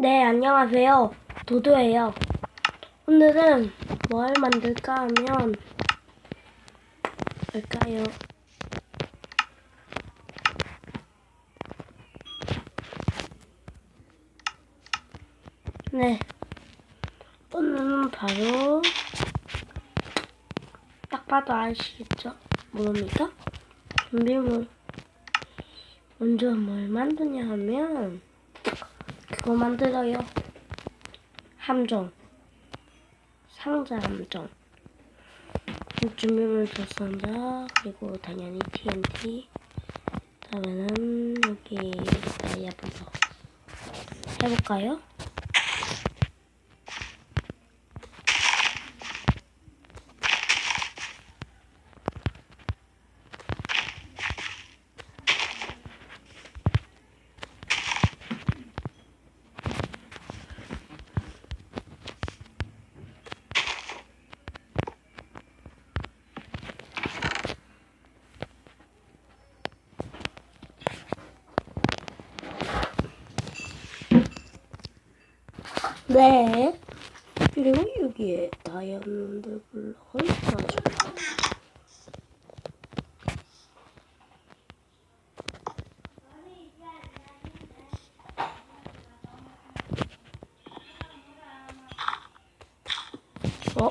네, 안녕하세요. 도도예요. 오늘은 뭘 만들까 하면 뭘까요? 네. 오늘은 바로 딱 봐도 아시겠죠? 뭡니까? 준비물. 먼저 뭘 만드냐 하면 그거 만들어요. 함정. 상자 함정. 준비물 두 상자, 그리고 당연히 TNT. 다음에는 여기 다이아블럭. 해볼까요? 네. 그리고 여기에 다이아몬드 블럭을 넣어줍니다. 어?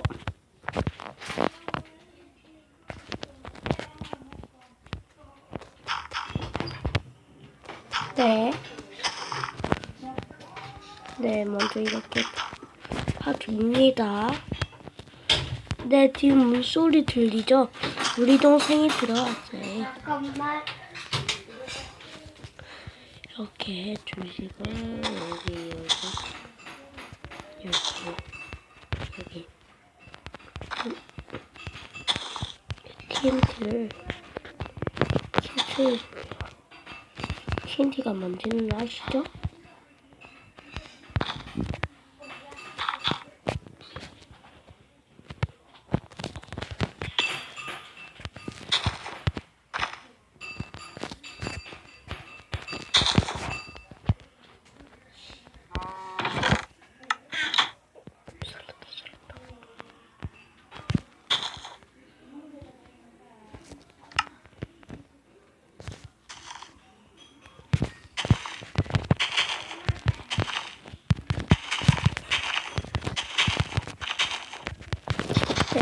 네. 네, 먼저 이렇게 봐줍니다. 네, 지금 물소리 들리죠? 우리 동생이 들어왔어요. 잠깐만. 이렇게 해주시고, 여기, 여기, 여기, 여기. TNT를 슬슬 TNT가 뭔지는 아시죠?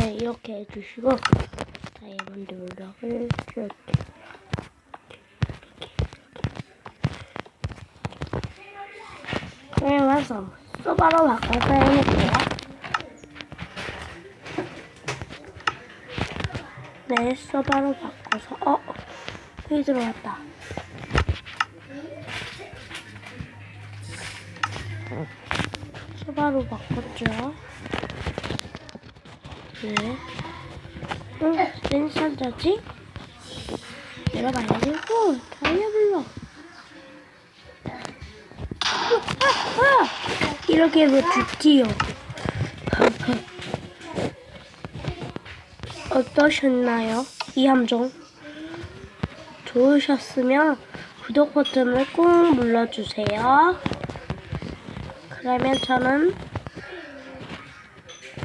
네, 이렇게 해주시고 다이아몬드 블럭을 이렇게 그래 와서 소바로 바꿔서 해볼게요. 네, 소바로 바꿔서 어 여기 들어왔다. 소바로 바꿨죠. 네. 응, 웬 상자지? 내려가야 되고, 다이아블럭. 아, 아! 이렇게 하면 죽지요. 어떠셨나요? 이 함정? 좋으셨으면 구독 버튼을 꾹 눌러주세요. 그러면 저는